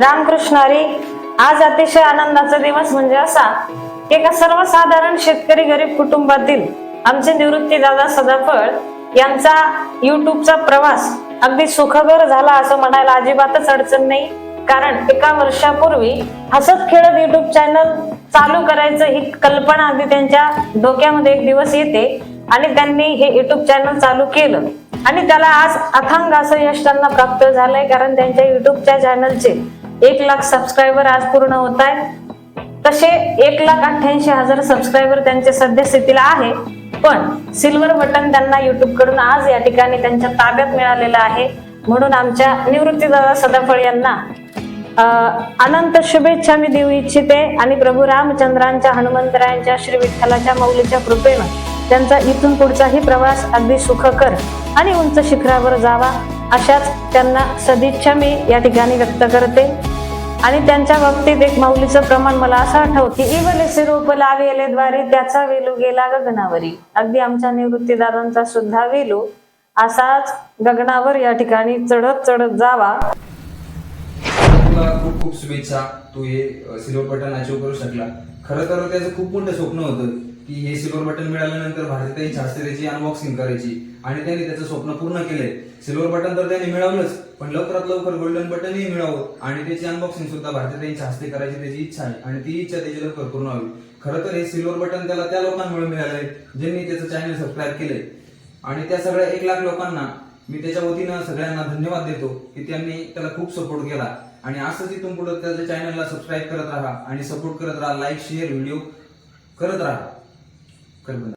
रामकृष्णारी. आज अतिशय आनंदाचा दिवस म्हणजे असा की एका सर्वसाधारण शेतकरी गरीब कुटुंबातील आमचे निवृत्ती दादा सदाफळ यांचा युट्यूबचा प्रवास अगदी सुखकर झाला असं म्हणायला अजिबातच अडचण नाही. कारण एका वर्षापूर्वी हसत खेळत युट्यूब चॅनल चालू करायचं ही कल्पना अगदी त्यांच्या डोक्यामध्ये एक दिवस येते आणि त्यांनी हे युट्यूब चॅनल चालू केलं. आणि त्याला आज अथांग असं यश त्यांना प्राप्त झालंय कारण त्यांच्या युट्यूबच्या चॅनलचे एक लाख सबस्क्रायबर आज पूर्ण होत आहे तसे एक लाख अठ्ठ्याऐंशी हजार सबस्क्रायबर त्यांच्या सद्यस्थितीला आहे. पण सिल्वर बटन त्यांना युट्यूबकडून आज या ठिकाणी त्यांच्या ताब्यात मिळालेलं आहे. म्हणून आमच्या निवृत्तीदादा सदाफळ यांना अनंत शुभेच्छा मी देऊ इच्छिते आणि प्रभू रामचंद्रांच्या हनुमंतरायांच्या श्री विठ्ठलाच्या मौलीच्या कृपेनं त्यांचा इथून पुढचाही प्रवास अगदी सुखकर आणि उंच शिखरावर जावा अशाच त्यांना सदिच्छा मी या ठिकाणी व्यक्त करते. आणि त्यांच्या बाबतीत एक माऊलीचं प्रमाण मला असं आठवते की इवले सिरोप लावेले द्वारे त्याचा वेलू गेला गगनावरी. अगदी आमच्या निवृत्तीदारांचा सुद्धा वेलू असाच गगनावर या ठिकाणी चढत चढत जावा. तुला खूप खूप शुभेच्छा. तू हे सिल्वर बटन अचीव करू शकला. खरं तर त्याचं खूप मोठं स्वप्न होतं. की हे सिल्वर बटन मिळाल्यानंतर भारतीयांच्या हस्ते त्याची अनबॉक्सिंग करायची. आणि त्यांनी त्याचं स्वप्न पूर्ण केलंय. सिल्वर बटन तर त्यांनी मिळवलंच पण लवकरात लवकर गोल्डन बटनही मिळावं आणि त्याची अनबॉक्सिंग सुद्धा भारतीताईंच्या हस्ते करायची त्याची इच्छा आहे आणि ती इच्छा त्याची लवकर पूर्ण व्हावी. खरं तर हे सिल्वर बटन त्याला त्या लोकांमुळे मिळालंय ज्यांनी त्याचं चॅनल सबस्क्राईब केलंय. आणि त्या सगळ्या एक लाख लोकांना मी त्याच्या वतीनं सगळ्यांना धन्यवाद देतो की त्यांनी त्याला खूप सपोर्ट केला. आणि असंच इथून पुढे त्याच्या चॅनलला सबस्क्राईब करत राहा आणि सपोर्ट करत राहा लाईक शेअर व्हिडिओ करत राहा. कर बंद.